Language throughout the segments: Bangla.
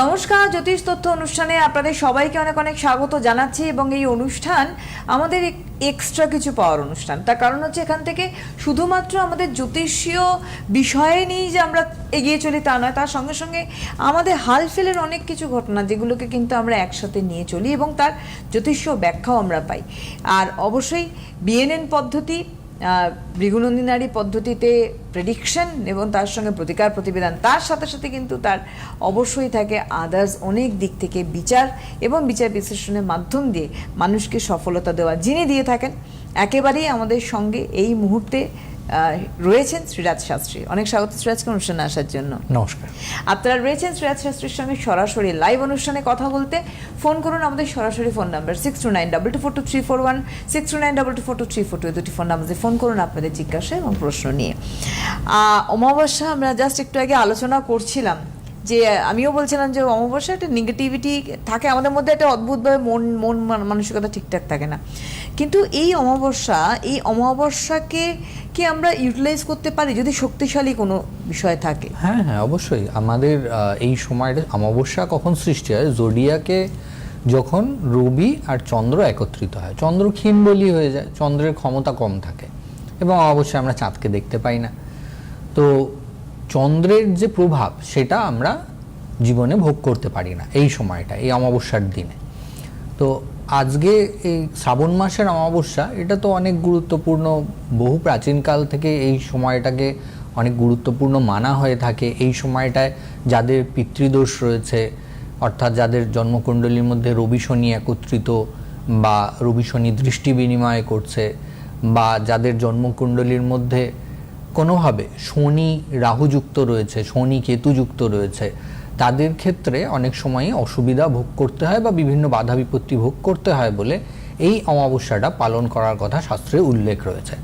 নমস্কার, জ্যোতিষ তথ্য অনুষ্ঠানে আপনাদের সবাইকে অনেক অনেক স্বাগত জানাচ্ছি এবং এই অনুষ্ঠান আমাদের এক্সট্রা কিছু পাওয়ার অনুষ্ঠান। তার কারণ হচ্ছে এখান থেকে শুধুমাত্র আমাদের জ্যোতিষীয় বিষয়ে নিয়েই যে আমরা এগিয়ে চলি তা নয়, তার সঙ্গে সঙ্গে আমাদের হালফেলের অনেক কিছু ঘটনা যেগুলোকে কিন্তু আমরা একসাথে নিয়ে চলি এবং তার জ্যোতিষীয় ব্যাখ্যাও আমরা পাই। আর অবশ্যই বিএনএন পদ্ধতি ভৃগুনন্দিনারী পদ্ধতিতে প্রেডিকশন এবং তার সঙ্গে প্রতিকার প্রতিবেদন, তার সাথে সাথে কিন্তু তার অবশ্যই থাকে আদার্স অনেক দিক থেকে বিচার এবং বিচার বিশ্লেষণের মাধ্যম দিয়ে মানুষকে সফলতা দেওয়া। যিনি দিয়ে থাকেন, একেবারেই আমাদের সঙ্গে এই মুহূর্তে রয়েছেন শ্রীরাজ শাস্ত্রী। অনেক স্বাগত শ্রীরাজকে অনুষ্ঠানে আসার জন্য। নমস্কার। আপনারা রয়েছেন শ্রীরাজ শাস্ত্রীর সঙ্গে সরাসরি লাইভ অনুষ্ঠানে কথা বলতে। ফোন করুন আমাদের সরাসরি phone number six two nine double two four two three four one six two nine double two four two three four two দুটি ফোন নাম্বারে ফোন করুন আপনাদের জিজ্ঞাসা এবং প্রশ্ন নিয়ে। অমাবস্যা আমরা জাস্ট একটু আগে আলোচনা করছিলাম। যে আমিও বলছিলাম যে অমাবস্যা একটা নেগেটিভিটি থাকে, আমাদের মধ্যে একটা অদ্ভুতভাবে মন মন মানসিকতা ঠিকঠাক থাকে না। কিন্তু এই অমাবস্যা, এই অমাবস্যাকে কি আমরা ইউটিলাইজ করতে পারি যদি শক্তিশালী কোনো বিষয় থাকে? হ্যাঁ হ্যাঁ অবশ্যই। আমাদের এই সময়টা অমাবস্যা কখন সৃষ্টি হয়? জোডিয়াকে যখন রবি আর চন্দ্র একত্রিত হয়। চন্দ্র ক্ষীণ বলি হয়ে যায়, চন্দ্রের ক্ষমতা কম থাকে। এবং অবশ্যই আমরা চাঁদকে দেখতে পাই না। তো চন্দ্রের যে প্রভাব, সেটা আমরা জীবনে ভোগ করতে পারি না এই সময়টা এই অমাবস্যার দিনে। তো আজকে এই শ্রাবণ মাসের অমাবস্যা, এটা তো অনেক গুরুত্বপূর্ণ, বহু প্রাচীনকাল থেকে এই সময়টাকে অনেক গুরুত্বপূর্ণ মানা হয়ে থাকে। এই সময়টায় যাদের পিতৃদোষ রয়েছে, অর্থাৎ যাদের জন্মকুণ্ডলীর মধ্যে রবি শনি একত্রিত বা রবি শনি দৃষ্টি বিনিময় করছে, বা যাদের জন্মকুণ্ডলীর মধ্যে কোনোভাবে শনি রাহুযুক্ত রয়েছে, শনি কেতুযুক্ত রয়েছে, তাদের ক্ষেত্রে অনেক সময়ই অসুবিধা ভোগ করতে হয় বা বিভিন্ন বাধা বিপত্তি ভোগ করতে হয় বলে এই অমাবস্যাটা পালন করার কথা শাস্ত্রে উল্লেখ রয়েছে।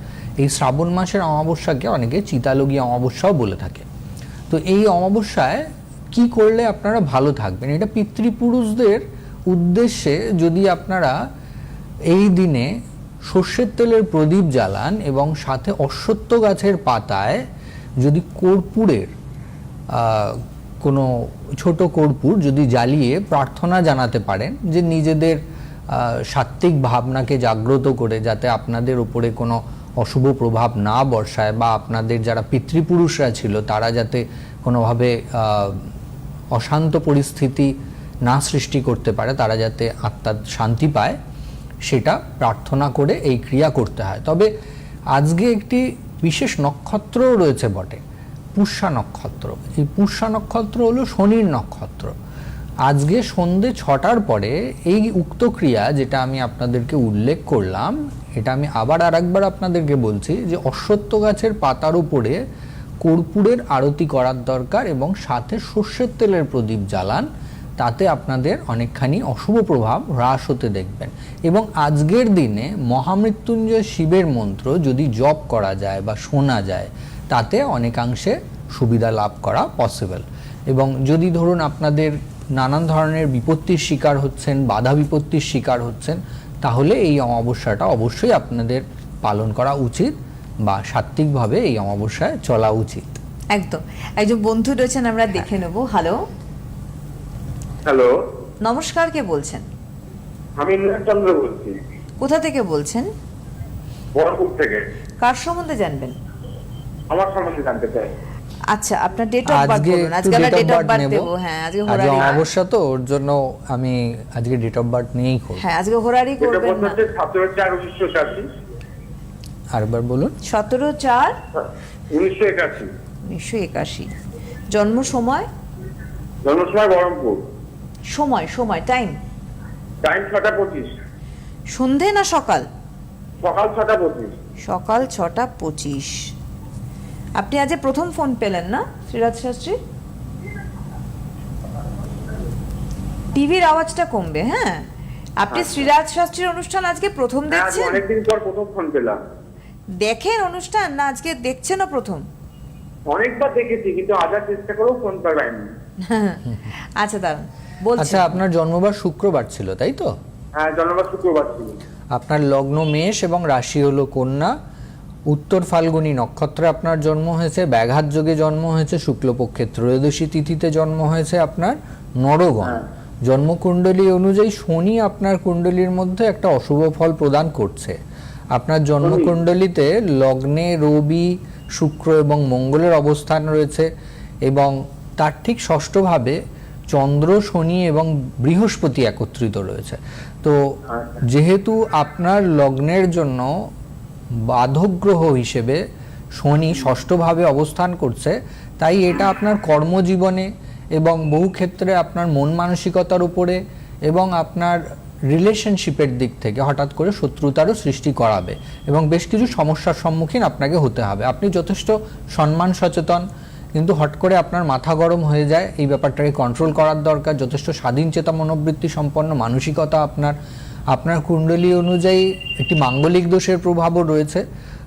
এই শ্রাবণ মাসের অমাবস্যাকে অনেকে চিতালগী অমাবস্যাও বলে থাকে। তো এই অমাবস্যায় কি করলে আপনারা ভালো থাকবেন? এটা পিতৃপুরুষদের উদ্দেশ্যে যদি আপনারা এই দিনে সর্ষের তেলের প্রদীপ জ্বালান এবং সাথে অশ্বত্থ গাছের পাতায় যদি কর্পূরের কোনো ছোট কর্পূর যদি জ্বালিয়ে প্রার্থনা জানাতে পারেন যে নিজেদের সাত্ত্বিক ভাবনাকে জাগ্রত করে যাতে আপনাদের উপরে কোনো অশুভ প্রভাব না বর্ষায় বা আপনাদের যারা পিতৃপুরুষরা ছিল তারা যাতে কোনোভাবে অশান্ত পরিস্থিতি না সৃষ্টি করতে পারে, তারা যাতে আত্মার শান্তি পায়। সেটা প্রার্থনা করে এই ক্রিয়া করতে হয়। তবে আজকে একটি বিশেষ নক্ষত্রও রয়েছে বটে পুষ্যা নক্ষত্র। এই পুষ্যা নক্ষত্র হলো শনির নক্ষত্র। আজকে সন্ধে ছটার পরে এই উক্ত ক্রিয়া যেটা আমি আপনাদেরকে উল্লেখ করলাম, এটা আমি আবার আর একবার আপনাদেরকে বলছি যে অশ্বত্থ গাছের পাতার উপরে কর্পূরের আরতি করার দরকার এবং সাথে সর্ষের তেলের প্রদীপ জ্বালান। তাতে আপনাদের অনেকখানি অশুভ প্রভাব হ্রাস হতে দেখবেন। এবং আজকের দিনে মহামৃত্যুঞ্জয় শিবের মন্ত্র যদি জপ করা যায় বা শোনা যায় তাতে অনেকাংশে সুবিধা লাভ করা পসিবল এবং যদি ধরুন আপনাদের নানান ধরনের বিপত্তির শিকার হচ্ছেন বাধা বিপত্তির শিকার হচ্ছেন তাহলে এই অমাবস্যাটা অবশ্যই আপনাদের পালন করা উচিত বা সাত্ত্বিকভাবে এই অমাবস্যায় চলা উচিত। একদম। একজন বন্ধু রয়েছেন আমরা দেখে নেব। Hello hello. নমস্কার কে বলছেন? আমি চন্দ্র বলছি। কোথা থেকে বলছেন? বহরপুর থেকে। কার সম্বন্ধে জানবেন? আমার সম্বন্ধে জানতে চাই। আচ্ছা আপনার ডেট অফ বার্থ আজকে বলুন। আজকে আমরা ডেট অফ বার্থ বার্থ দেব হ্যাঁ আজকে আজকে হোরারি অমাবস্যা তো ওর জন্য আমি আজকে ডেট অফ বার্থ নিয়েই করব। হ্যাঁ আজকে হোরারি করবেন না। হচ্ছে সতেরো চার উনিশশো একাশি। আরেকবার বলুন। সতেরো চার? উনিশশো একাশি। উনিশশো একাশি। জন্ম সময়? বহরমপুর সময় সময় টাইম টাইম ছটা পঁচিশ। সন্ধে না সকাল? সকাল ছটা পঁচিশ। সকাল ছটা পঁচিশ। আপনি আজ প্রথম ফোন পেলেন না শ্রীরাজ শাস্ত্রী? টিভির আওয়াজটা কমবে হ্যাঁ? আপনি শ্রীরাজ শাস্ত্রীর অনুষ্ঠান আজকে প্রথম হ্যাঁ, দেখছেন? অনেকদিন পর প্রথম ফোন পেলাম। দেখেন অনুষ্ঠান না আজকে দেখছেনও প্রথম? অনেকবার দেখেছি কিন্তু আজার চেষ্টা করেও ফোন পাইনি আচ্ছা দাঁড়ান। আচ্ছা আপনার জন্মবার শুক্রবার ছিল তাই তো? হ্যাঁ জন্মবার শুক্রবার ছিল। আপনার লগ্ন মেষ এবং রাশি হলো কন্যা। উত্তর ফাল্গুনী নক্ষত্রে আপনার জন্ম হয়েছে ব্যাঘাত যোগে জন্ম হয়েছে শুক্লপক্ষে ত্রয়োদশী তিথিতে জন্ম হয়েছে আপনার নরগণ। হ্যাঁ। জন্মকুণ্ডলী অনুযায়ী শনি আপনার কুণ্ডলীর মধ্যে একটা অশুভ ফল প্রদান করছে। আপনার জন্মকুণ্ডলীতে লগ্নে রবি শুক্র এবং মঙ্গলের অবস্থান রয়েছে এবং তার ঠিক ষষ্ঠভাবে চন্দ্র, শনি এবং বৃহস্পতি একত্রিত রয়েছে। তো যেহেতু আপনার লগ্নের জন্য বাধক গ্রহ হিসেবে শনি ষষ্ঠভাবে অবস্থান করছে, তাই এটা আপনার কর্মজীবনে এবং বহু ক্ষেত্রে আপনার মন মানসিকতার উপরে এবং আপনার রিলেশনশিপের দিক থেকে হঠাৎ করে শত্রুতারও সৃষ্টি করাবে এবং বেশ কিছু সমস্যার সম্মুখীন আপনাকে হতে হবে। আপনি যথেষ্ট সম্মান সচেতন কিন্তু হট করে আপনার মাথা গরম হয়ে যায়, এই ব্যাপারটাকে কন্ট্রোল করার দরকার, যথেষ্ট স্বাধীন চেতা মনোবৃত্তি সম্পন্ন মানসিকতা আপনার। আপনার কুণ্ডলী অনুযায়ী একটি মাঙ্গলিক দোষের প্রভাবও রয়েছে।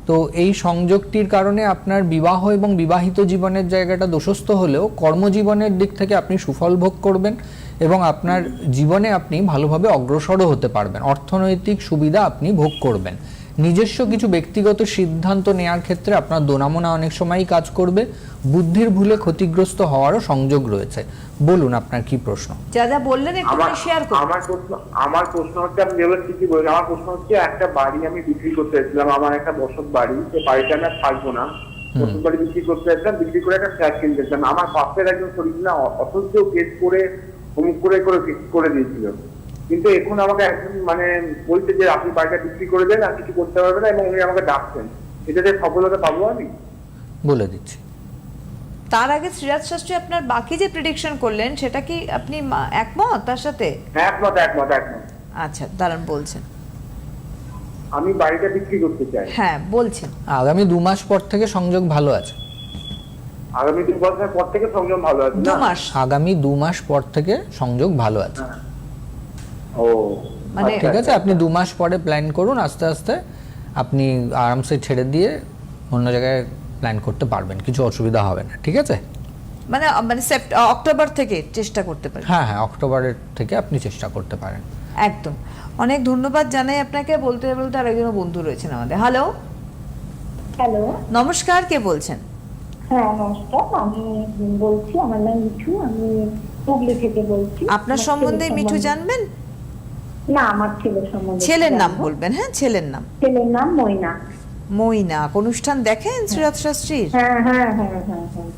তো এই সংযোগটির কারণে আপনার বিবাহ এবং বিবাহিত জীবনের জায়গাটা দোষস্থ হলেও কর্মজীবনের দিক থেকে আপনি সুফল ভোগ করবেন এবং আপনার জীবনে আপনি ভালোভাবে অগ্রসরও হতে পারবেন। অর্থনৈতিক সুবিধা আপনি ভোগ করবেন। নিজস্ব কিছু ব্যক্তিগত সিদ্ধান্ত নেওয়ার ক্ষেত্রে আপনার দোনামোনা অনেক সময়ই কাজ করবে। বুদ্ধির ভুলে ক্ষতিগ্রস্ত হওয়ারও সংযোগ রয়েছে। বলুন আপনার কি প্রশ্ন? যা যা বললেন একটু আমার শেয়ার করুন আমার প্রশ্ন আমার প্রশ্ন হচ্ছে আমি যেগুলো ঠিকই বলি আমার প্রশ্ন হচ্ছে একটা বাড়ি আমি বিক্রি করতে চাইছিলাম আমার একটা বসত বাড়ি। সে বাড়িটা আমি থাকব না। বসত বাড়ি বিক্রি করতে চাইছিলাম বিক্রি করে একটা ফ্ল্যাট কিনতে চাইছিলাম আমার পাশের একজন শরীর না অসহ্য কেস করে হুম করে করে করে দিয়েছিল। কিন্তু এখন আমাকে একজন মানে বলছে যে আপনি বাড়িটা বিক্রি করে দেন আর কিছু করতে পারবে না এবং উনি আমাকে ডাকছেন। এটাতে সফলতা পাবো আমি? বলে দিচ্ছি। তার আগে শ্রীরাজ শাস্ত্রী আপনার বাকি যে প্রেডিকশন করলেন সেটা কি আপনি একমত তার সাথে? হ্যাঁ একমত একমত একমত। আচ্ছা দাঁড়ান বলছেন। আমি বাড়িটা বিক্রি করতে চাই। হ্যাঁ বলছেন। আগামী দু মাস পর থেকে সংযোগ ভালো আছে। আগামী দু বছর পর থেকে সংযোগ ভালো আছে দু মাস। আগামী দু মাস পর থেকে সংযোগ ভালো আছে। ও মানে- আচ্ছা, ঠিক আছে আপনি দু মাস পরে প্ল্যান করুন আস্তে আস্তে আপনি আরামসে ছেড়ে দিয়ে অন্য জায়গায় প্ল্যান করতে পারবেন কিছু অসুবিধা হবে না ঠিক আছে? মানে মানে অক্টোবর থেকে চেষ্টা করতে পারেন। হ্যাঁ হ্যাঁ অক্টোবরের থেকে আপনি চেষ্টা করতে পারেন। একদম। অনেক ধন্যবাদ জানাই আপনাকে বলতে বলতে আর একজন বন্ধু রয়েছেন আমাদের। হ্যালো হ্যালো নমস্কার কে বলছেন? হ্যাঁ নমস্কার আমি বলছি আমার নাম মিঠু আমি হুগলি থেকে বলছি। আপনার সম্বন্ধে মিঠু জানবেন? না আমার ছেলের সম্বন্ধে ছেলের নাম বলবেন হ্যাঁ? ছেলের নাম? ছেলের নাম অনুষ্ঠান দেখেন শ্রীরাজ শাস্ত্রীর? হ্যাঁ হ্যাঁ হ্যাঁ হ্যাঁ হ্যাঁ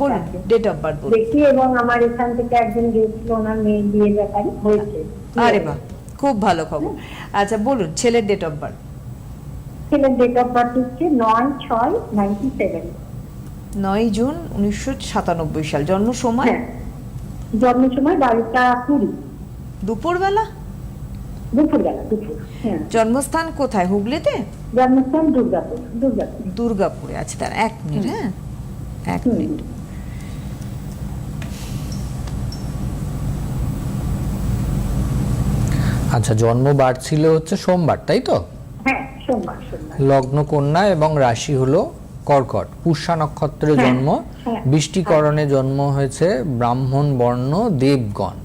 বলুন ডেট অফ বার্থ বলুন। দেখি এবং আমার এখান থেকে একজন গিয়েছিল ওনার বিয়ে ব্যাপারে হয়েছে। আরে বাহ খুব ভালো খবর। আচ্ছা বলুন ছেলের ডেট অফ বার্থ ছেলের ডেট অফ বার্থ হচ্ছে নয় ছয় নাইনটি সেভেন নয় জুন উনিশশো সাতানব্বই সাল। জন্ম সময়? হ্যাঁ। জন্মের সময় বাড়িটা কুড়ি। দুপুরবেলা? দুপুরবেলা দুপুর হ্যাঁ। জন্মস্থান কোথায়? হুগলিতে? জন্মস্থান দুর্গাপুর দুর্গাপুর। দুর্গাপুরে। আচ্ছা তার এক মিনিট হ্যাঁ? এক মিনিট। আচ্ছা জন্মবার ছিল হচ্ছে সোমবার তাই তো? হ্যাঁ সোমবার সোমবার। লগ্ন কন্যা এবং রাশি হলো কর্কট। পুষ্যা নক্ষত্রে হ্যাঁ, জন্ম। বৃষ্টিকরণে জন্ম হয়েছে ব্রাহ্মণ বর্ণ দেবগণ।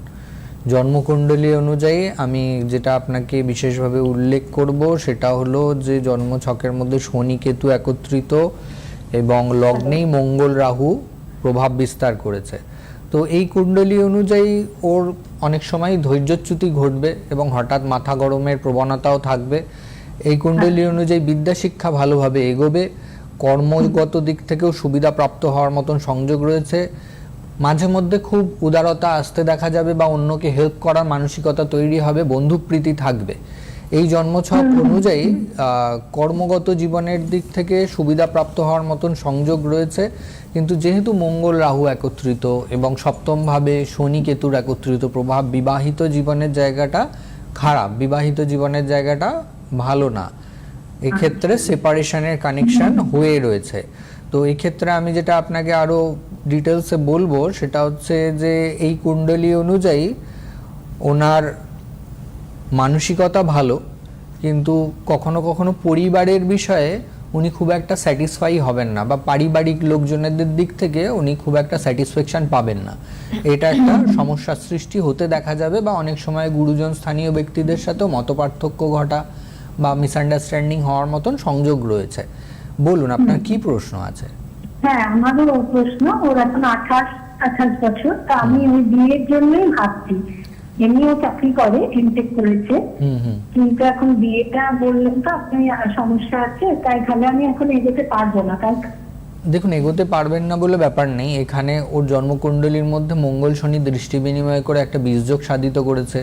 জন্মকুণ্ডলী অনুযায়ী আমি যেটা আপনাকে বিশেষভাবে উল্লেখ করব সেটা হলো যে জন্ম ছকের মধ্যে শনি কেতু একত্রিত এবং লগ্নেই মঙ্গল রাহু প্রভাব বিস্তার করেছে। তো এই কুণ্ডলী অনুযায়ী ওর অনেক সময় ধৈর্যচ্যুতি ঘটবে এবং হঠাৎ মাথা গরমের প্রবণতাও থাকবে। এই কুণ্ডলী অনুযায়ী বিদ্যা শিক্ষা ভালোভাবে এগোবে। কর্মগত দিক থেকেও সুবিধা প্রাপ্ত হওয়ার মতন সংযোগ রয়েছে। মাঝে মধ্যে খুব উদারতা আসতে দেখা যাবে বা অন্যকে হেল্প করার মানসিকতা তৈরি হবে বন্ধুপ্রীতি থাকবে। এই জন্মছক অনুযায়ী কর্মগত জীবনের দিক থেকে সুবিধা প্রাপ্ত হওয়ার মতন সংযোগ রয়েছে। কিন্তু যেহেতু মঙ্গল রাহু একত্রিত এবং সপ্তমভাবে শনি কেতুর একত্রিত প্রভাব বিবাহিত জীবনের জায়গাটা খারাপ বিবাহিত জীবনের জায়গাটা ভালো না। এক্ষেত্রে সেপারেশনের কানেকশন হয়ে রয়েছে। তো এক্ষেত্রে আমি যেটা আপনাকে আরও ডিটেলসে বলব সেটা হচ্ছে যে এই কুণ্ডলী অনুযায়ী ওনার মানসিকতা ভালো কিন্তু কখনো কখনো পরিবারের বিষয়ে উনি খুব একটা স্যাটিসফাই হবেন না বা পারিবারিক লোকজনের দিক থেকে উনি খুব একটা স্যাটিসফ্যাকশন পাবেন না। এটা একটা সমস্যার সৃষ্টি হতে দেখা যাবে বা অনেক সময় গুরুজন স্থানীয় ব্যক্তিদের সাথেও মতপার্থক্য ঘটা বা মিসআন্ডারস্ট্যান্ডিং হওয়ার মতন সংযোগ রয়েছে। বলুন আপনার কি প্রশ্ন আছে? হ্যাঁ প্রশ্ন। ওর এখন আঠাশ আঠাশ বছর। তা আমি ওই বিয়ের জন্যই ভাবছি। এমনিও চাকরি করে এমটেক করেছে। কিন্তু এখন বিয়েটা বললেন তো আপনি সমস্যা আছে তাই তাহলে আমি এখন এগোতে পারব না তাই দেখুন এগোতে পারবেন না বলে ব্যাপার নেই। এখানে ওর জন্মকুণ্ডলীর মধ্যে মঙ্গল শনি দৃষ্টি বিনিময় করে একটা বীজযোগ সাধিত করেছে।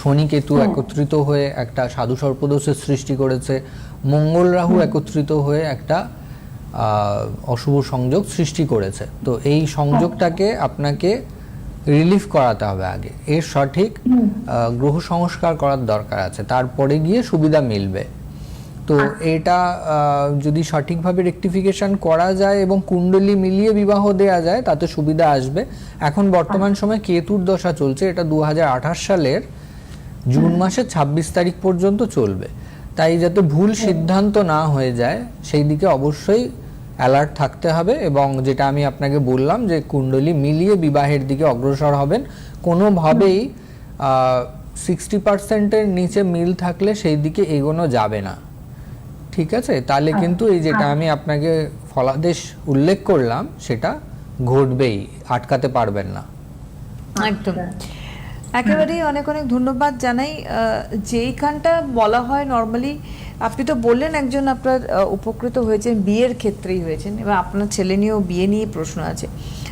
শনি কেতু একত্রিত হয়ে একটা সাধু সর্পদোষের সৃষ্টি করেছে। মঙ্গল রাহু একত্রিত হয়ে একটা অশুভ সংযোগ সৃষ্টি করেছে। তো এই সংযোগটাকে আপনাকে রিলিফ করাতে হবে আগে। এর সঠিক গ্রহ সংস্কার করার দরকার আছে। তারপরে গিয়ে সুবিধা মিলবে। তো এটা যদি সঠিকভাবে রেকটিফিকেশন করা যায় এবং কুণ্ডলী মিলিয়ে বিবাহ দেয়া যায় তাতে সুবিধা আসবে। এখন বর্তমান সময় কেতুর দশা চলছে। এটা দু হাজার আঠাশ সালের জুন মাসের ২৬ তারিখ পর্যন্ত চলবে। তাই যাতে ভুল সিদ্ধান্ত না হয়ে যায় সেই দিকে অবশ্যই অ্যালার্ট থাকতে হবে এবং যেটা আমি আপনাকে বললাম যে কুণ্ডলী মিলিয়ে বিবাহের দিকে অগ্রসর হবেন কোনোভাবেই সিক্সটি পার্সেন্টের নিচে মিল থাকলে সেই দিকে এগোনো যাবে না। ঠিক আছে? তাহলে কিন্তু এই যেটা আমি আপনাকে ফলাদেশ উল্লেখ করলাম সেটা ঘটবেই আটকাতে পারবেন না। একদম। একেবারেই অনেক অনেক ধন্যবাদ জানাই। আহ, যেইখানটা বলা হয় নর্মালি আপনি তো বললেন একজন আপনার উপকৃত হয়েছেন বিয়ের ক্ষেত্রেই হয়েছেন এবং আপনার ছেলে নিয়েও বিয়ে নিয়ে প্রশ্ন আছে।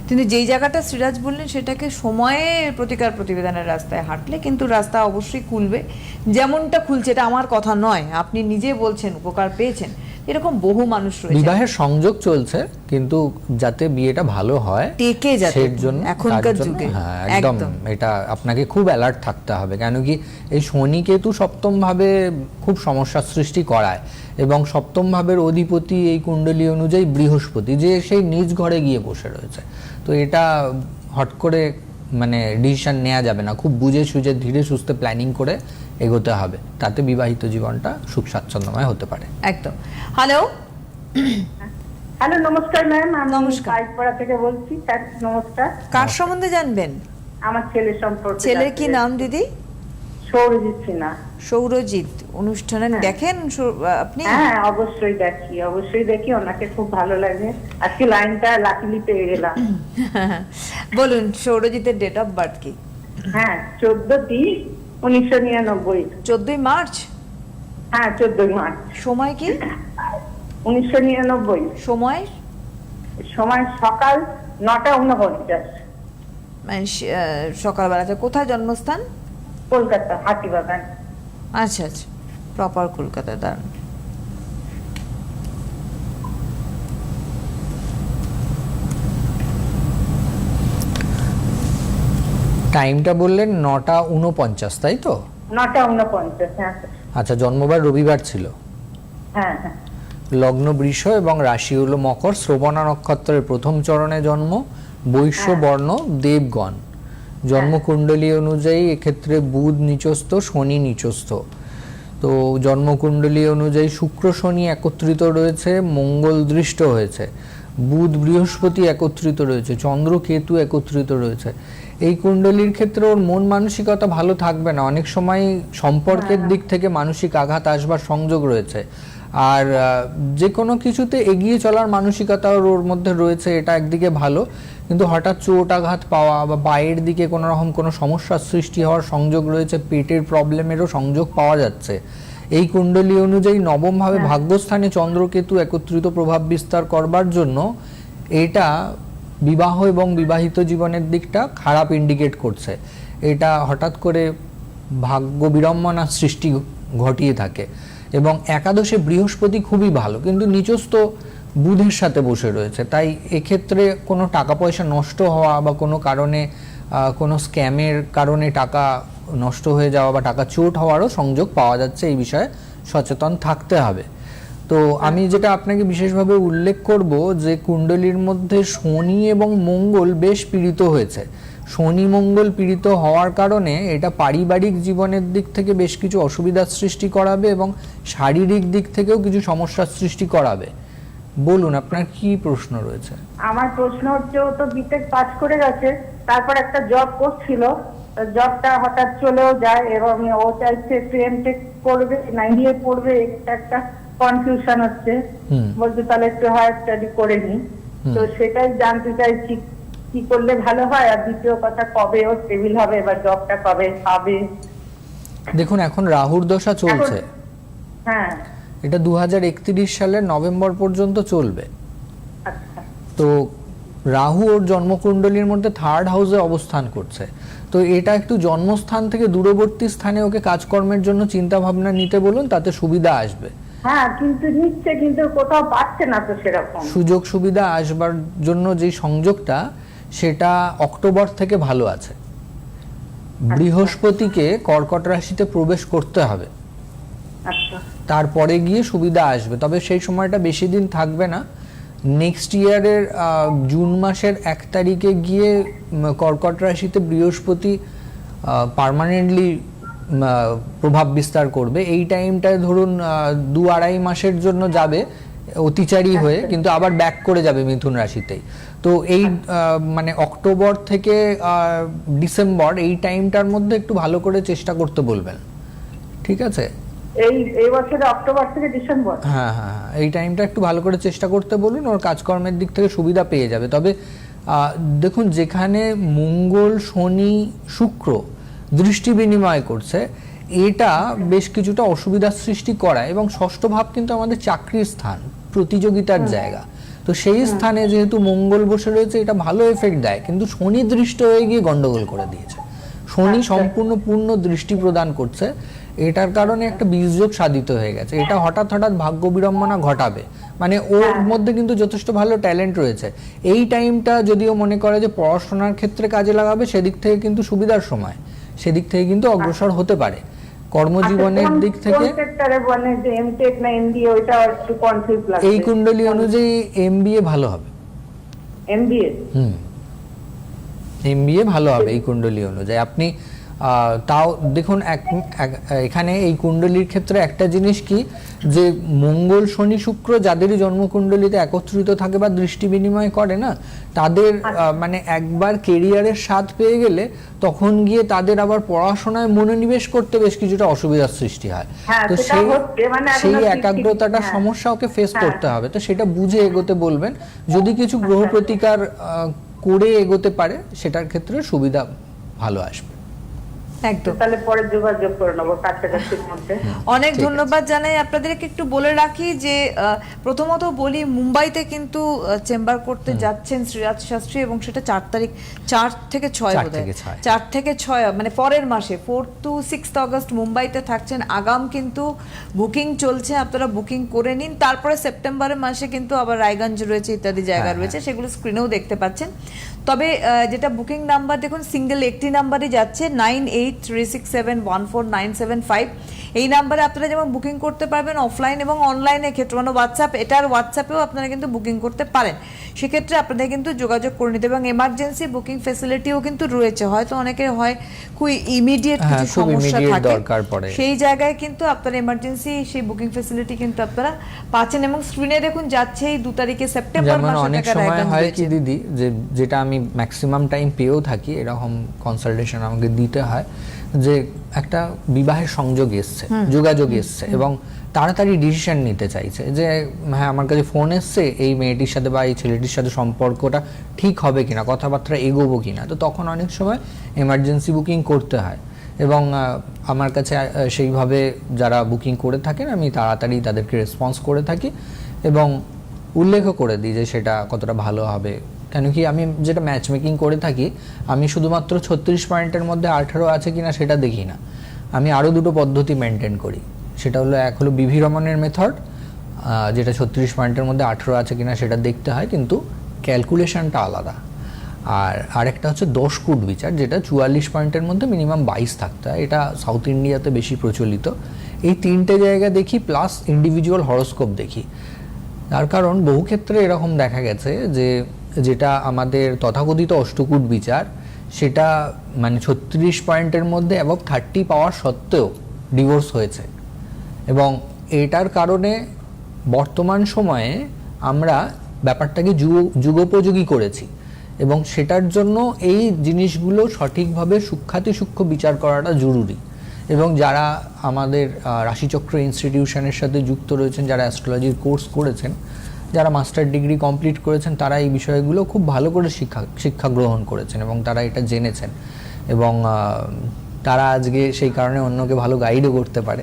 কিন্তু যেই জায়গাটা সিরাজ বললেন সেটাকে সময়ে প্রতিকার প্রতিবেদনের রাস্তায় হাঁটলে কিন্তু রাস্তা অবশ্যই খুলবে। যেমনটা খুলছে এটা আমার কথা নয় আপনি নিজে বলছেন উপকার পেয়েছেন। এরকম বহু মানুষ রয়েছে। বিবাহের সংযোগ চলছে কিন্তু যাতে বিয়েটা ভালো হয় টেকে যাতে জন্য এখনকার যুগে। হ্যাঁ একদম এটা আপনাকে খুব অ্যালার্ট থাকতে হবে। কেন কি এই শনি কেতু সপ্তম ভাবে খুব সমস্যার সৃষ্টি করায় এবং সপ্তম ভাবের অধিপতি এই কুণ্ডলী অনুযায়ী বৃহস্পতি যে সেই নিজ ঘরে গিয়ে বসে রয়েছে। তো এটা হট করে মানে ডিসিশন নেওয়া যাবে না। খুব বুঝে সুঝে ধীরে সুস্থে প্ল্যানিং করে এগোতে হবে। তাতে বিবাহিত জীবনটা সুখ স্বাচ্ছন্দ্যময় হতে পারে। একদম। হ্যালো হ্যালো নমস্কার ম্যাম আমি নমস্কার। পাইকপাড়া থেকে বলছি। স্যার নমস্কার। কার সম্বন্ধে জানবেন? আমার ছেলে সম্পর্কে ছেলের কি নাম দিদি? সৌরজিৎ সিনহা। সৌরজিৎ অনুষ্ঠানে দেখেন আপনি? হ্যাঁ অবশ্যই দেখি অবশ্যই দেখি ওনাকে খুব ভালো লাগে। আজকে লাইনটা লাকিলি পেয়ে গেলাম। বলুন সৌরজিতের ডেট অফ বার্থ কি? হ্যাঁ চোদ্দ তিন উনিশশো নিরানব্বই। চোদ্দই মার্চ? হ্যাঁ চোদ্দই মার্চ। সময় কি? উনিশশো নিরানব্বই। সময়? সময় সকাল নটা উনপঞ্চাশ। মানে সকালবেলাতে কোথায় জন্মস্থান? কলকাতা হাতিবাগান। আচ্ছা আচ্ছা প্রপার কলকাতায় দাঁড়ান টাইমটা বললেন নটা উনপঞ্চাশ তাই তো? নটা উনপঞ্চাশ হ্যাঁ। আচ্ছা জন্মবার রবিবার ছিল। হ্যাঁ হ্যাঁ। লগ্ন বৃষ এবং রাশি হলো মকর শ্রবণা নক্ষত্রের প্রথম চরণে জন্ম বৈশ্য বর্ণ দেবগণ। জন্মকুণ্ডলী অনুযায়ী এক্ষেত্রে বুধ নিচস্থ, শনি নিচস্থ। তো জন্মকুণ্ডলী অনুযায়ী শুক্র, শনি একত্রিত রয়েছে, মঙ্গল দৃষ্ট হয়েছে। বুধ বৃহস্পতি একত্রিত রয়েছে, চন্দ্র কেতু একত্রিত রয়েছে। এই কুণ্ডলীর ক্ষেত্রে ওর মন মানসিকতা ভালো থাকবে না। অনেক সময় সম্পর্কের দিক থেকে মানসিক আঘাত আসবার সংযোগ রয়েছে। আর যে কোনো কিছুতে এগিয়ে চলার মানসিকতা ওর মধ্যে রয়েছে এটা একদিকে ভালো। কিন্তু হঠাৎ চোট আঘাত পাওয়া বা পায়ের দিকে কোনো রকম কোনো সমস্যার সৃষ্টি হওয়ার সংযোগ রয়েছে পেটের প্রবলেমেরও সংযোগ পাওয়া যাচ্ছে। এই কুণ্ডলী অনুযায়ী নবমভাবে ভাগ্যস্থানে চন্দ্রকেতু একত্রিত প্রভাব বিস্তার করবার জন্য এটা বিবাহ এবং বিবাহিত জীবনের দিকটা খারাপ ইন্ডিকেট করছে। এটা হঠাৎ করে ভাগ্য বিড়ম্বনার সৃষ্টি ঘটিয়ে থাকে এবং একাদশে বৃহস্পতি খুবই ভালো, কিন্তু নিচস্থ বুধের সাথে বসে রয়েছে। তাই এক্ষেত্রে কোনো টাকা পয়সা নষ্ট হওয়া বা কোনো কারণে কোনো স্ক্যামের কারণে টাকা নষ্ট হয়ে যাওয়া বা টাকা চোট হওয়ারও সংযোগ পাওয়া যাচ্ছে এই বিষয়ে সচেতন থাকতে হবে। তো আমি যেটা আপনাকে বিশেষভাবে উল্লেখ করব যে কুণ্ডলীর মধ্যে শনি এবং মঙ্গল বেশ পীড়িত হয়েছে। শনি মঙ্গল পীড়িত হওয়ার কারণে এটা পারিবারিক জীবনের দিক থেকে বেশ কিছু অসুবিধার সৃষ্টি করাবে এবং শারীরিক দিক থেকেও কিছু সমস্যার সৃষ্টি করাবে। বলুন, আপনার কি প্রশ্ন রয়েছে? আমার প্রশ্ন হচ্ছে, ও তো বিটেক পাস করে গেছে, তারপর একটা জব করছিল জবটা হঠাৎ চলেও যায় এবং ও চাইছে একটু এমটেক করবে না ইয়ে পড়বে এটা একটা কনফিউশন হচ্ছে। বলছে তাহলে একটু হায়ার স্টাডি করে নি। তো সেটাই জানতে চাইছি কি করলে ভালো হয়? আর দ্বিতীয় কথা কবে ও স্টেবিল হবে? এবার জবটা কবে পাবে? দেখুন এখন রাহুর দশা চলছে। হ্যাঁ। এটা দু সালের নভেম্বর পর্যন্ত চলবে। আচ্ছা। তো রাহু ওর জন্মকুণ্ডলীর মধ্যে থার্ড হাউসে অবস্থান করছে। তো এটা একটু জন্মস্থান থেকে দূরবর্তী স্থানে ওকে কাজকর্মের জন্য চিন্তা ভাবনা নিতে বলুন তাতে সুবিধা আসবে। হ্যাঁ কিন্তু নিচ্ছে কিন্তু কোথাও পাচ্ছে না তো সেরকম। সুযোগ সুবিধা আসবার জন্য যে সংযোগটা সেটা অক্টোবর থেকে ভালো আছে। বৃহস্পতিকে কর্কট রাশিতে প্রবেশ করতে হবে। আচ্ছা। তারপরে গিয়ে সুবিধা আসবে। তবে সেই সময়টা বেশি দিন থাকবে না। নেক্সট ইয়ারের জুন মাসের এক তারিখে গিয়ে কর্কট রাশিতে বৃহস্পতি পার্মানেন্টলি প্রভাব বিস্তার করবে। এই টাইমটায় ধরুন দু আড়াই মাসের জন্য যাবে অতিচারী হয়ে কিন্তু আবার ব্যাক করে যাবে মিথুন রাশিতেই। তো এই মানে অক্টোবর থেকে ডিসেম্বর এই টাইমটার মধ্যে একটু ভালো করে চেষ্টা করতে বলবেন। ঠিক আছে? এই এই বছরে অক্টোবর থেকে ডিসেম্বর। হ্যাঁ হ্যাঁ হ্যাঁ। এই টাইমটা একটু ভালো করে চেষ্টা করতে বলুন ওর কাজকর্মের দিক থেকে সুবিধা পেয়ে যাবে। তবে দেখুন যেখানে মঙ্গল শনি শুক্র দৃষ্টি বিনিময় করছে এটা বেশ কিছুটা অসুবিধার সৃষ্টি করায় এবং ষষ্ঠ ভাব কিন্তু আমাদের চাকরির স্থান প্রতিযোগিতার জায়গা। তো সেই স্থানে যেহেতু মঙ্গল বসে রয়েছে এটা ভালো এফেক্ট দেয় কিন্তু শনি দৃষ্ট হয়ে গিয়ে গন্ডগোল করে দিয়েছে। শনি সম্পূর্ণ পূর্ণ দৃষ্টি প্রদান করছে এটার কারণে একটা বীজযোগ সাধিত হয়ে গেছে। এটা হঠাৎ হঠাৎ ভাগ্য বিড়ম্বনা ঘটাবে। মানে ওর মধ্যে কিন্তু যথেষ্ট ভালো ট্যালেন্ট রয়েছে। এই টাইমটা যদিও মনে করে যে পড়াশোনার ক্ষেত্রে কাজে লাগাবে সেদিক থেকে কিন্তু সুবিধার সময়। সেদিক থেকে কিন্তু অগ্রসর হতে পারে। কর্মজীবনের আচ্ছা, দিক থেকে এই কুণ্ডলী অনুযায়ী এমবিএ ভালো হবে। এমবিএ হুম। এমবিএ ভালো হবে এই কুণ্ডলী অনুযায়ী। আপনি তাও দেখুন এক- এখানে এই কুণ্ডলীর ক্ষেত্রে একটা জিনিস কি? যে মঙ্গল শনি শুক্র যাদেরই জন্মকুণ্ডলীতে একত্রিত থাকে বা দৃষ্টি বিনিময় করে না তাদের মানে একবার কেরিয়ারের স্বাদ পেয়ে গেলে তখন গিয়ে তাদের আবার পড়াশোনায় মনোনিবেশ করতে বেশ কিছুটা অসুবিধার সৃষ্টি হয়। হ্যাঁ, তো সেই মানে সেই একাগ্রতাটা হ্যাঁ। সমস্যা ওকে ফেস হ্যাঁ। করতে হবে। তো সেটা বুঝে এগোতে বলবেন। যদি কিছু গ্রহ প্রতিকার করে এগোতে পারে সেটার ক্ষেত্রে সুবিধা ভালো আসবে। একদম। তাহলে পরে যোগাযোগ করে নেব কাছাকাছির মধ্যে অনেক ধন্যবাদ জানাই। আপনাদেরকে একটু বলে রাখি যে প্রথমত বলি মুম্বাইতে কিন্তু চেম্বার করতে যাচ্ছেন শ্রীরাজ শাস্ত্রী এবং সেটা চার তারিখ চার থেকে ছয় চার বোধহয়। থেকে ছয়। চার থেকে ছয় মানে পরের মাসে ফোর টু সিক্স আগস্ট মুম্বাইতে থাকছেন। আগাম কিন্তু বুকিং চলছে আপনারা বুকিং করে নিন। তারপরে সেপ্টেম্বরের মাসে কিন্তু আবার রায়গঞ্জ রয়েছে ইত্যাদি জায়গা হ্যাঁ, রয়েছে সেগুলো স্ক্রিনেও দেখতে পাচ্ছেন। তবে যেটা বুকিং নাম্বার দেখুন সিঙ্গেল একটি নাম্বারই যাচ্ছে nine eight three six seven one four nine seven five এই নাম্বারে আপনারা যেমন বুকিং করতে পারবেন অফলাইন এবং অনলাইনে ক্ষেত্রে মানে হোয়াটসঅ্যাপ এটার হোয়াটসঅ্যাপেও আপনারা কিন্তু বুকিং করতে পারেন। সেক্ষেত্রে আপনাদের কিন্তু যোগাযোগ করে নিতে এবং এমার্জেন্সি বুকিং ফেসিলিটিও কিন্তু রয়েছে। হয়তো অনেকের হয় খুবই ইমিডিয়েট হ্যাঁ, কিছু সমস্যা থাকে। সেই জায়গায় কিন্তু আপনার এমার্জেন্সি সেই বুকিং ফেসিলিটি কিন্তু আপনারা পাচ্ছেন এবং স্ক্রিনে দেখুন যাচ্ছে এই দু তারিখে সেপ্টেম্বর মাসে অনেক সময় হয় কি দিদি যে যেটা আমি ম্যাক্সিমাম টাইম পেয়েও থাকি এরকম কনসালটেশন আমাকে দিতে হয় যে একটা বিবাহের সংযোগ এসছে যোগাযোগ এসছে এবং তাড়াতাড়ি ডিসিশন নিতে চাইছে যে হ্যাঁ আমার কাছে ফোন এসছে এই মেয়েটির সাথে বা এই ছেলেটির সাথে সম্পর্কটা ঠিক হবে কিনা কথাবার্তা এগোবো কিনা। তো তখন অনেক সময় এমার্জেন্সি বুকিং করতে হয় এবং আমার কাছে সেইভাবে যারা বুকিং করে থাকেন আমি তাড়াতাড়ি তাদেরকে রেসপন্স করে থাকি এবং উল্লেখও করে দিই যে সেটা কতটা ভালো হবে কেন কি আমি যেটা ম্যাচ মেকিং করে থাকি, আমি শুধুমাত্র ছত্রিশ পয়েন্টের মধ্যে আঠারো আছে কিনা সেটা দেখি না। আমি আরও দুটো পদ্ধতি মেনটেন করি। সেটা হলো এক হলো বিভি রমনের মেথড যেটা ছত্রিশ পয়েন্টের মধ্যে আঠারো আছে কিনা সেটা দেখতে হয়, কিন্তু ক্যালকুলেশনটা আলাদা। আর আরেকটা হচ্ছে দশ কুট বিচার, যেটা চুয়াল্লিশ পয়েন্টের মধ্যে মিনিমাম বাইশ থাকতে হয়। এটা সাউথ ইন্ডিয়াতে বেশি প্রচলিত। এই তিনটে জায়গা দেখি প্লাস ইন্ডিভিজুয়াল হরোস্কোপ দেখি। তার কারণ বহু ক্ষেত্রে এরকম দেখা গেছে যে যেটা আমাদের তথাকথিত অষ্টকূট বিচার, সেটা মানে ছত্রিশ পয়েন্টের মধ্যে অ্যাবভ থার্টি পাওয়ার সত্ত্বেও ডিভোর্স হয়েছে। এবং এটার কারণে বর্তমান সময়ে আমরা ব্যাপারটাকে যুগ- যুগোপযোগী করেছি। এবং সেটার জন্য এই জিনিসগুলো সঠিকভাবে সূক্ষাতি সূক্ষ্ম বিচার করাটা জরুরি। এবং যারা আমাদের রাশিচক্র ইনস্টিটিউশনের সাথে যুক্ত রয়েছেন, যারা অ্যাস্ট্রোলজির কোর্স করেছেন যারা মাস্টার ডিগ্রি কমপ্লিট করেছেন, তারা এই বিষয়গুলো খুব ভালো করে শিক্ষা শিক্ষা গ্রহণ করেছেন এবং তারা এটা জেনেছেন। এবং তারা আজকে সেই কারণে অন্যকে ভালো গাইডও করতে পারে।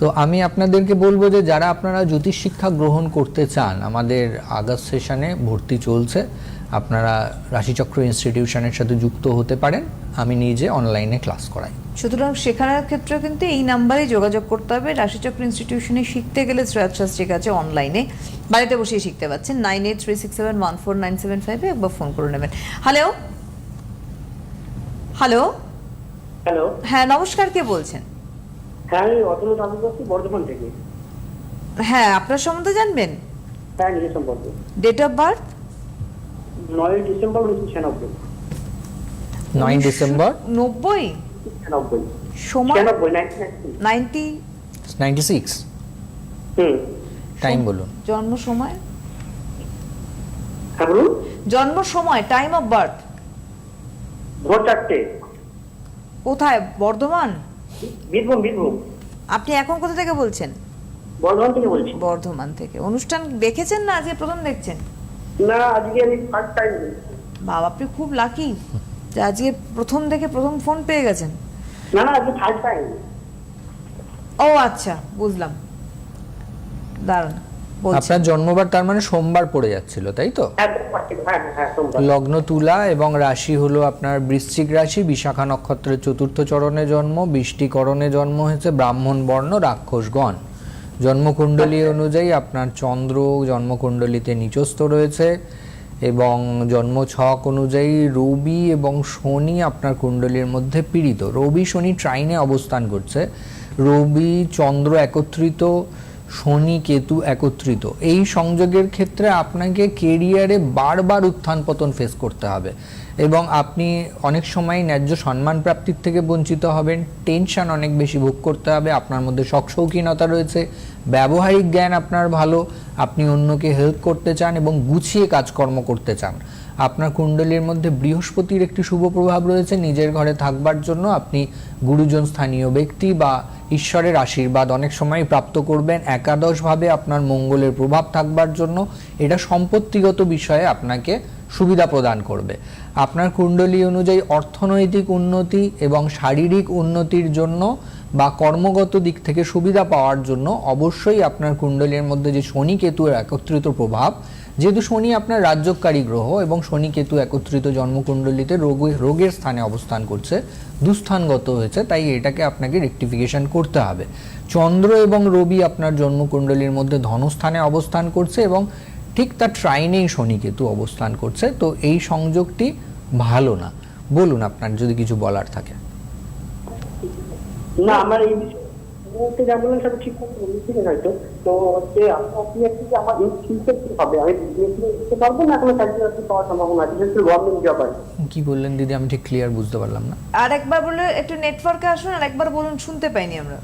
তো আমি আপনাদেরকে বলব যে, যারা আপনারা জ্যোতিষ শিক্ষা গ্রহণ করতে চান, আমাদের আগস্ট সেশনে ভর্তি চলছে। আপনারা রাশিচক্র ইনস্টিটিউশনের সাথে যুক্ত হতে পারেন। আমি নিজে অনলাইনে ক্লাস করাই। সুতরাং শেখানোর ক্ষেত্রে কিন্তু এই নাম্বারে যোগাযোগ করতে হবে। রাশিচক্র ইনস্টিটিউশনে শিখতে গেলে শ্রেয়াত শাস্ত্রীর কাছে অনলাইনে বাড়িতে বসেই শিখতে পাচ্ছেন। Nine eight three six seven one four nine seven ফাইভে একবার ফোন করে নেবেন। হ্যালো হ্যালো হ্যালো হ্যাঁ নমস্কার কে বলছেন? হ্যাঁ আমি অতনু দাবি করছি বর্ধমান থেকে। হ্যাঁ আপনার সম্বন্ধে জানবেন? হ্যাঁ নিজের সম্পর্কে ডেট অফ বার্থ নয় ডিসেম্বর উনিশশো ছিয়ানব্বই। নয় ডিসেম্বর? নব্বই? ছিয়ানব্বই সময় ছিয়ানব্বই নাইনটি নাইনটি সিক্স হুম। টাইম বলুন। জন্ম সময়? হ্যাঁ বলুন। জন্ম সময় টাইম অফ বার্থ ভোর চারটে। কোথায়? বর্ধমান? বীরভূম বীরভূম। আপনি এখন কোথা থেকে বলছেন? বর্ধমান থেকে বলছি। বর্ধমান থেকে। অনুষ্ঠান দেখেছেন না? আজকে প্রথম দেখছেন? না আজকে আমি ফার্স্ট টাইম বাবা আপনি খুব লাকি যে আজকে প্রথম দেখে প্রথম ফোন পেয়ে গেছেন। না না আজকে ফার্স্ট টাইম ও আচ্ছা বুঝলাম। দারুণ আপনার জন্মবার তার মানে সোমবার পড়ে যাচ্ছিল তাই তো? হ্যাঁ হ্যাঁ হ্যাঁ লগ্ন তুলা এবং রাশি হলো আপনার বৃশ্চিক রাশি বিশাখা নক্ষত্রের চতুর্থ চরণে জন্ম বৃষ্টিকরণে জন্ম হয়েছে ব্রাহ্মণ বর্ণ রাক্ষসগণ জন্মকুণ্ডলী অনুযায়ী আপনার চন্দ্র জন্মকুণ্ডলীতে নিচস্থ রয়েছে। এবং জন্ম ছক অনুযায়ী রবি এবং শনি আপনার কুণ্ডলীর মধ্যে পীড়িত। রবি, শনি ট্রাইনে অবস্থান করছে। রবি, চন্দ্র একত্রিত, শনি, কেতু একত্রিত। এই সংযোগের ক্ষেত্রে আপনাকে কেরিয়ারে বারবার উত্থান পতন ফেস করতে হবে। এবং আপনি অনেক সময় ন্যায্য সম্মান প্রাপ্তির থেকে বঞ্চিত হবেন। টেনশন অনেক বেশি ভোগ করতে হবে। আপনার মধ্যে শখ শৌখিনতা রয়েছে। ব্যবহারিক জ্ঞান আপনার ভালো। আপনি অন্যকে হেল্প করতে চান এবং গুছিয়ে কাজকর্ম করতে চান। আপনার কুণ্ডলীর মধ্যে বৃহস্পতির একটি শুভ প্রভাব রয়েছে। নিজের ঘরে থাকবার জন্য আপনি গুরুজন, স্থানীয় ব্যক্তি বা ঈশ্বরের আশীর্বাদ অনেক সময় প্রাপ্ত করবেন। একাদশভাবে আপনার মঙ্গলের প্রভাব থাকবার জন্য। এটা সম্পত্তিগত বিষয়ে আপনাকে সুবিধা প্রদান করবে। আপনার কুণ্ডলী অনুযায়ী অর্থনৈতিক উন্নতি এবং শারীরিক উন্নতির জন্য বা কর্মগত দিক থেকে সুবিধা পাওয়ার জন্য অবশ্যই আপনার কুণ্ডলীর মধ্যে যে শনি কেতুর একত্রিত প্রভাব, যেহেতু শনি আপনার রাজ্যকারী গ্রহ এবং শনি কেতু একত্রিত জন্মকুণ্ডলিতে রোগ রোগের স্থানে অবস্থান করছে, দুস্থানগত হয়েছে, তাই এটাকে আপনাকে রেকটিফিকেশন করতে হবে। চন্দ্র এবং রবি আপনার জন্মকুণ্ডলীর মধ্যে ধনস্থানে অবস্থান করছে এবং ঠিক তার ট্রাইনেই শনি কেতু অবস্থান করছে তো এই সংযোগটি ভালো না। বলুন আপনার যদি কিছু বলার থাকে। না আমার এই বিষয়ে মুহূর্তে যা বললেন সেটা ঠিক মতো হয়তো। তো হচ্ছে আপনি একটু যে আমার এই ফিউচার কি হবে? আমি বিজনেস দিতে পারব না কোনো চাকরি বাকরি পাওয়ার সম্ভাবনা আছে? বিশেষ গভর্নমেন্ট জব আছে। কি বললেন দিদি? আমি ঠিক ক্লিয়ার বুঝতে পারলাম না। আর একবার বলে একটু নেটওয়ার্কে আসুন আর একবার বলুন শুনতে পাইনি আমরা।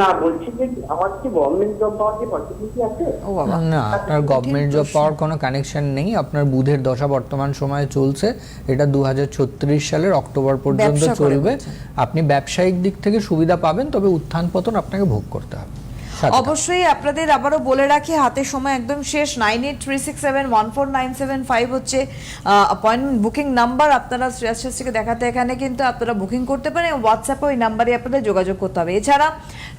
না বলছি যে আমার কি গভর্নমেন্ট জব পাওয়ার কি পসিবিলিটি আছে? ও বাবা না আপনার গভর্নমেন্ট জব পাওয়ার কোনো কানেকশন নেই। আপনার বুধের দশা বর্তমান সময়ে চলছে। এটা দু হাজার ছত্রিশ সালের অক্টোবর পর্যন্ত চলবে। আপনি ব্যবসায়িক দিক থেকে সুবিধা পাবেন তবে উত্থান পতন আপনাকে ভোগ করতে হবে। অবশ্যই আপনাদের আবারও বলে রাখি, হাতে সময় একদম শেষ। Nine eight three six seven one four nine seven five হচ্ছে অ্যাপয়েন্টমেন্ট বুকিং নাম্বার আপনারা শ্রেয়াস শাস্ত্রীকে দেখাতে এখানে কিন্তু আপনারা বুকিং করতে পারেন। হোয়াটসঅ্যাপে ওই নাম্বারে আপনাদের যোগাযোগ করতে হবে। এছাড়া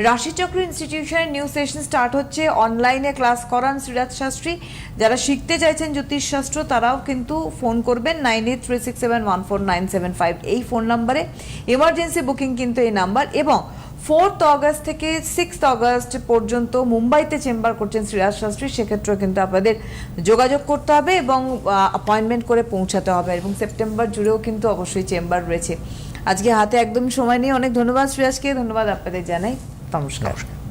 রাশিচক্র ইনস্টিটিউশনের নিউ সেশন স্টার্ট হচ্ছে। অনলাইনে ক্লাস করান শ্রীরাজ শাস্ত্রী। যারা শিখতে চাইছেন জ্যোতিষশাস্ত্র, তারাও কিন্তু ফোন করবেন। Nine eight three six seven one four nine seven five এই ফোন নাম্বারে এমার্জেন্সি বুকিং কিন্তু এই নাম্বার এবং ফোর্থ অগস্ট থেকে সিক্স অগস্ট পর্যন্ত মুম্বাইতে চেম্বার করছেন শ্রীরাজ শাস্ত্রী। সেক্ষেত্রেও কিন্তু আপনাদের যোগাযোগ করতে হবে এবং অ্যাপয়েন্টমেন্ট করে পৌঁছাতে হবে। এবং সেপ্টেম্বর জুড়েও কিন্তু অবশ্যই চেম্বার রয়েছে। আজকে হাতে একদম সময় নিয়ে অনেক ধন্যবাদ শ্রীরাজকে। ধন্যবাদ আপনাদের জানাই। নমস্কার।